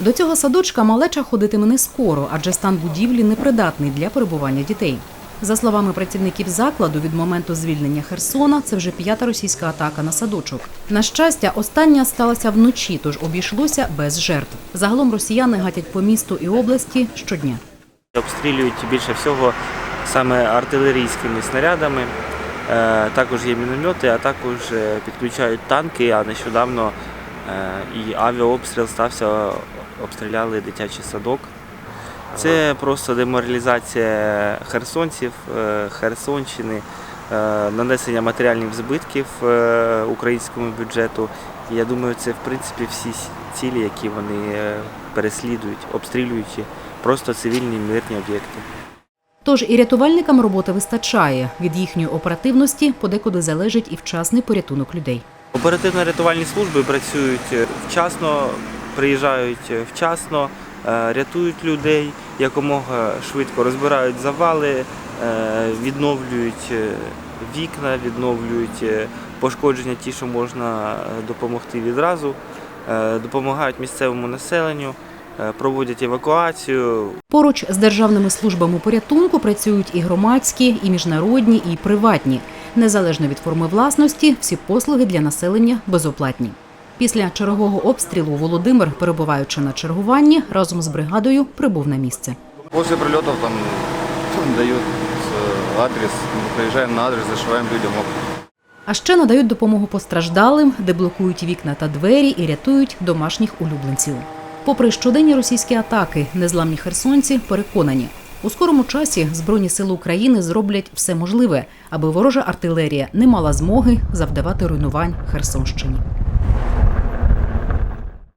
До цього садочка малеча ходитиме не скоро, адже стан будівлі непридатний для перебування дітей. За словами працівників закладу, від моменту звільнення Херсона це вже п'ята російська атака на садочок. На щастя, остання сталася вночі, тож обійшлося без жертв. Загалом росіяни гатять по місту і області щодня. Обстрілюють більше всього саме артилерійськими снарядами. Е, Також є міномети, а також е, підключають танки. А нещодавно е, і авіаобстріл стався, обстріляли дитячий садок. Це просто деморалізація херсонців, е, Херсонщини, е, нанесення матеріальних збитків е, українському бюджету. Я думаю, це в принципі всі цілі, які вони переслідують, обстрілюючи просто цивільні мирні об'єкти. Тож і рятувальникам роботи вистачає. Від їхньої оперативності подекуди залежить і вчасний порятунок людей. Оперативно-рятувальні служби працюють вчасно, приїжджають е, вчасно, е, рятують людей, якомога швидко розбирають завали, е, відновлюють вікна, відновлюють пошкодження ті, що можна допомогти відразу, допомагають місцевому населенню, проводять евакуацію, Поруч з державними службами порятунку працюють і громадські, і міжнародні, і приватні. Незалежно від форми власності, всі послуги для населення безоплатні. Після чергового обстрілу Володимир, перебуваючи на чергуванні, разом з бригадою прибув на місце. После прилетов там дают э, адрес, мы приезжаем на адрес, зашиваем людям. А ще надають допомогу постраждалим, деблокують вікна та двері і рятують домашніх улюбленців. Попри щоденні російські атаки, незламні херсонці переконані, у скорому часі Збройні сили України зроблять все можливе, аби ворожа артилерія не мала змоги завдавати руйнувань Херсонщині.